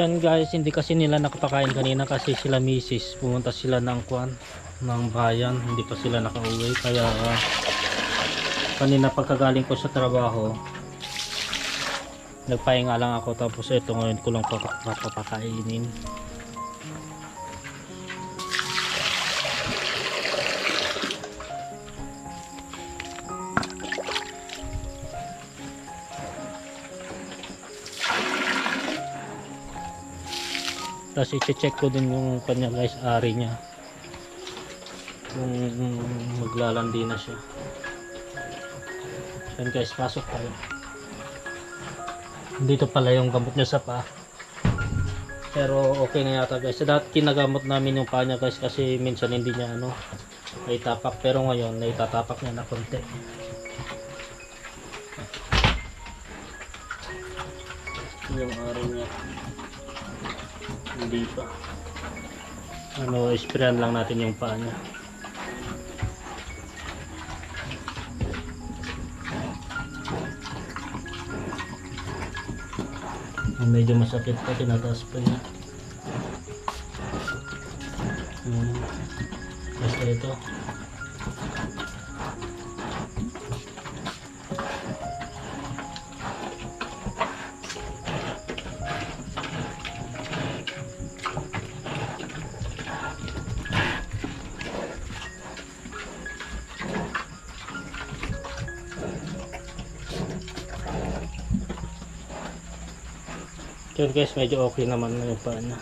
Yun guys, hindi kasi nila nakapakain kanina kasi sila misis. Pumunta sila ng kwan, ng bayan. Hindi pa sila nakauwi. Kaya ah, kanina pagkagaling ko sa trabaho, nagpahinga lang ako. Tapos ito ngayon ko lang papa- papapakainin. Tapos i-check ko din yung kanya guys, ari niya. Kung maglalandi na siya. Yan guys, pasok tayo. Dito pala yung gamot niya sa pa. Pero okay na yata guys. Dati kinagamot namin yung pa niya guys kasi minsan hindi niya ano, naitapak. Pero ngayon, naitatapak niya na konti. Yung ari niya hindi pa ano sprayan lang natin yung paa niya. Medyo masakit pa tinataas pa niya Yun guys, medyo okay naman na yung paa niya.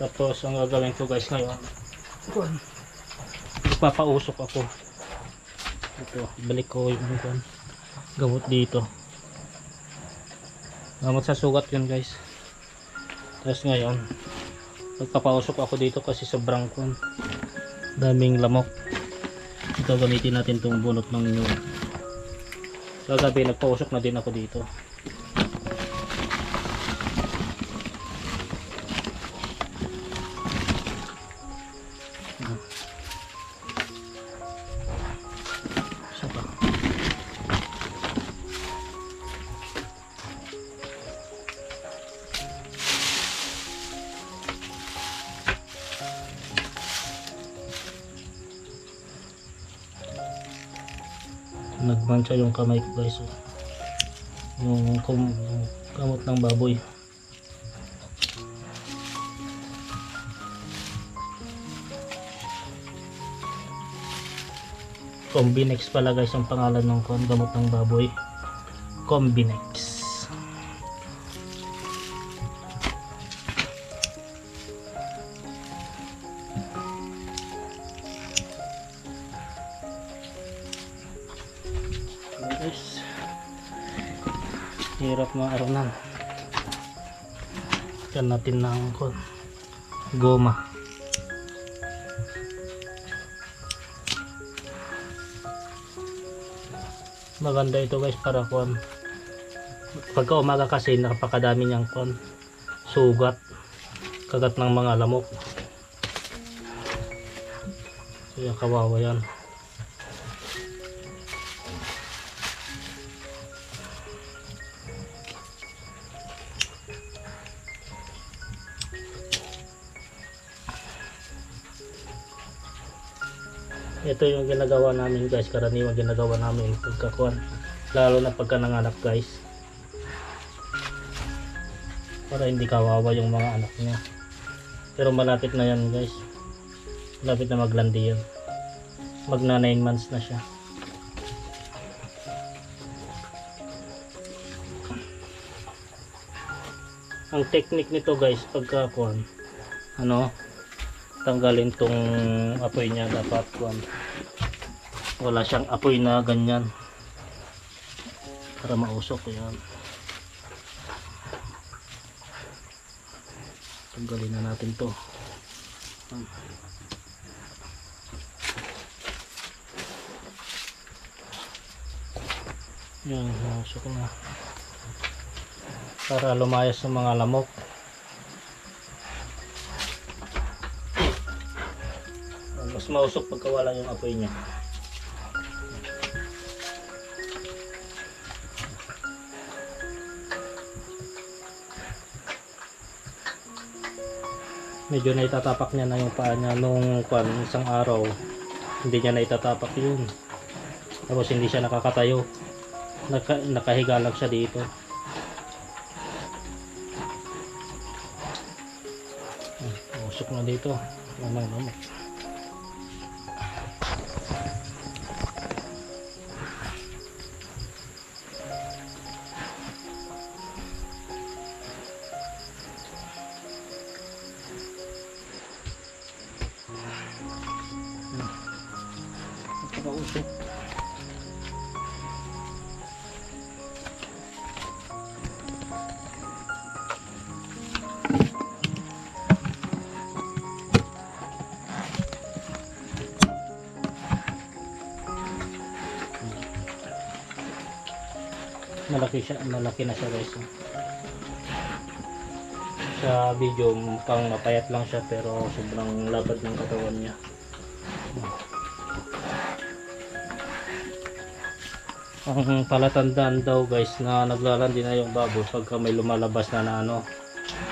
Tapos ang gagawin ko guys ngayon, papausok ako. Ito, balik ko yung gamot dito. Gamot sa sugat yun guys. Tapos ngayon, magpapausok ako dito kasi sobrang kuwan daming lamok. Ito gamitin natin itong bunot ng nyug kagabi nagpausok na din ako dito nagmancha yung kamay ko guys. Oh. yung, kum, kamot ng baboy. Combinex pala guys ang pangalan ng gamot ng baboy. Combinex hirap mga arunan yan natin ng goma. Maganda ito guys para kon pagka umaga kasi napakadami niyang kon sugat. Kagat ng mga lamok. Yan kawawa yan ito yung ginagawa namin guys. Karaniwang ginagawa namin pagkakuan. Lalo na pagka nanganak guys. Para hindi kawawa yung mga anak niya. Pero malapit na yan guys. Malapit na maglandi yan magna 9 months na siya. Ang technique nito guys pagkakuan ano tanggalin tong apoy niya dapat kuan wala siyang apoy na ganyan. Para mausok yan tanggalin na natin to. Yan mausok na. Para lumayas sa mga lamok mausok pagka wala yung apoy niya. Medyo na itatapak niya na yung paa niya nung kwan, isang araw. Hindi niya na itatapak yun. Tapos hindi siya nakakatayo. Naka, nakahiga lang siya dito. Hmm, Usok na dito. Lamang lamang. Malaki siya malaki na siya guys. Sa video mukhang mapayat lang siya pero sobrang labad ng katawan niya. Ang palatandaan daw guys na naglalandi na yung baboy pagka may lumalabas na na ano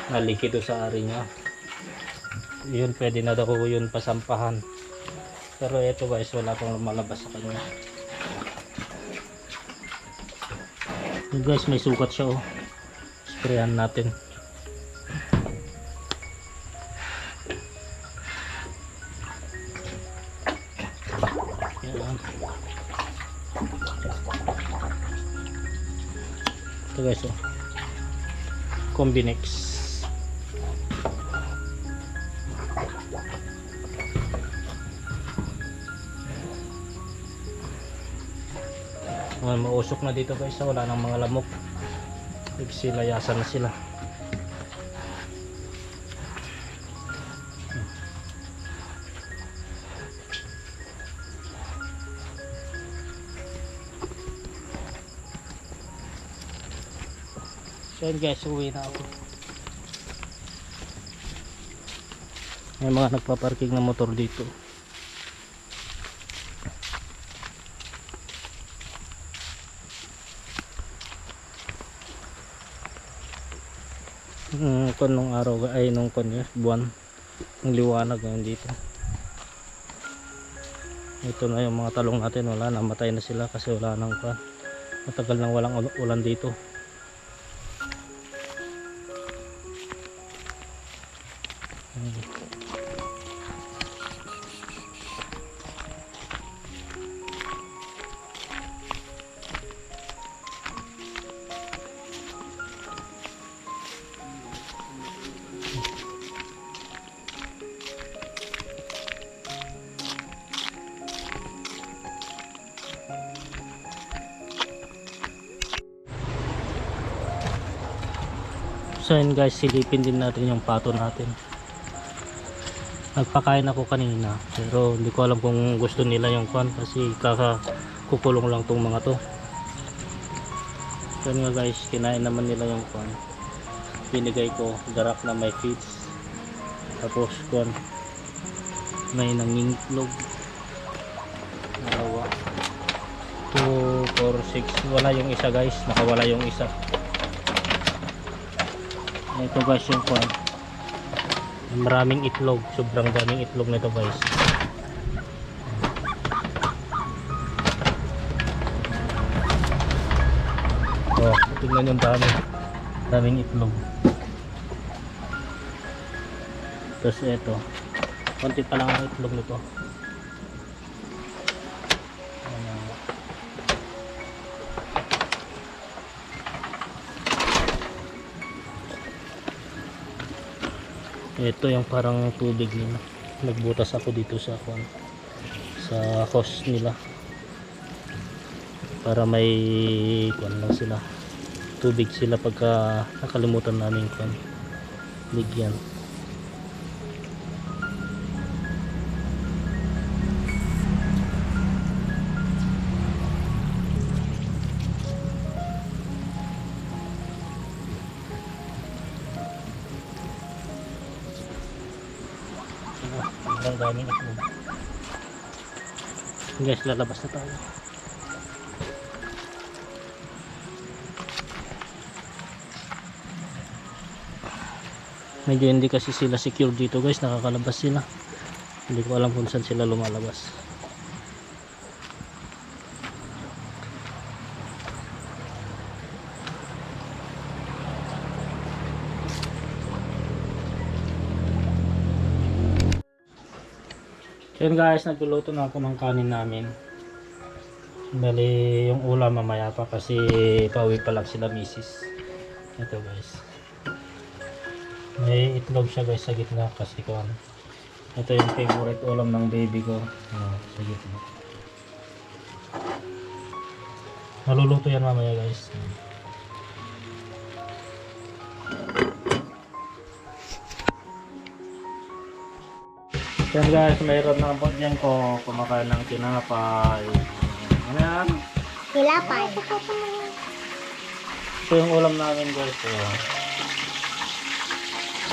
na likido sa ari niya. Yun pwede na daw yun pasampahan. Pero ito guys wala pang lumalabas sa kanya yun guys may sukat siya oh. Sprayan natin. Ito guys oh. Combinex Mga mausok na dito guys, wala nang mga lamok. Nagsilayasan na sila. So yun guys, uwi na ako. May mga nagpa-parking na motor dito. Kon nung araw ay nung kon yun, buwan. Ang liwanag ngayon dito. Ito na yung mga talong natin wala namatay na sila kasi wala nang kwan. Matagal nang walang ul- ulan dito Yun guys, silipin din natin yung pato natin. Nagpakain ako kanina, pero hindi ko alam kung gusto nila yung kwan kasi kakakukulong lang tong mga to. Yun nga guys, kinain naman nila yung kwan. Binigay ko darak na may feeds. Tapos kwan, may nangingitlog. Dalawa. 2, 4, 6. Wala yung isa guys, nakawala yung isa. Ito guys yung kwan. Maraming itlog. Sobrang daming itlog nito guys. Oh, tingnan yung dami. Daming itlog. Tapos ito. Konti pa lang ang itlog nito. Ito yung parang tubig nila. Nagbutas ako dito sa kwan sa host nila. Para may kwan lang sila. Tubig sila pagka nakalimutan namin kwan. Bigyan Ang daming itlog. Guys, lalabas na tayo. Medyo hindi kasi sila secure dito guys, nakakalabas sila. Hindi ko alam kung saan sila lumalabas. Yun guys, nagluluto na ako ng kanin namin. Bali, yung ulam mamaya pa kasi pauwi pa lang sila misis. Ito guys. May itlog siya guys sa gitna kasi ko Ito yung favorite ulam ng baby ko. Ah, sa gitna. Maluluto yan mamaya guys. Yan guys, mayroon na po dyan ko kumakain ng tinapay. Ano yan? Tilapay. Ito yung ulam namin guys. So,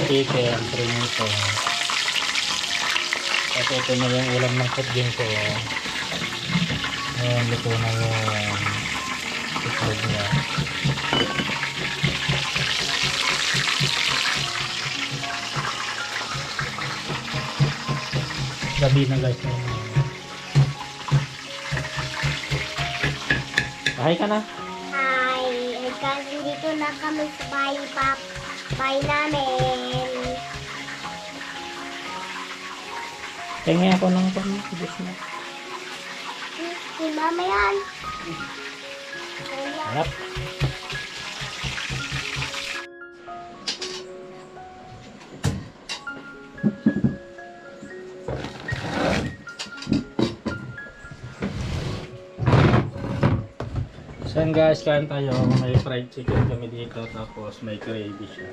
chicken, prinito. Tapos ito na yung ulam ng kutging ko. Ayan, luto na yung itlog niya. Gabi na guys. Bahay ka na. Hi. Kasi dito na kami sa bahay pap. Bahay namin. Tingin ako ng pag-ibig mo. Si mama yan. Harap. So yun guys, kain tayo. May fried chicken kami dito. Tapos may gravy siya.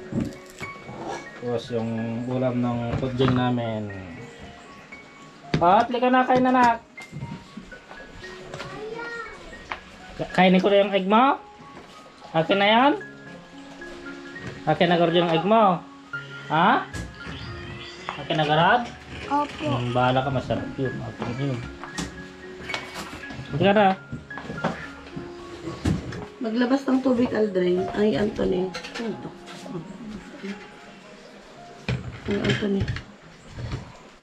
Tapos yung ulam ng pudjing namin. Pat, lika na, kain na na. Ka- Kainin ko na yung egg mo? Akin na yan? Akin na garod yung egg mo? Ha? Akin na garod? Opo. Hmm, bahala ka, masarap yun. Akin yun. Hindi ka na. Maglabas ng tubig, Aldrin. Ay, Anthony. Ano to? Ay, Anthony.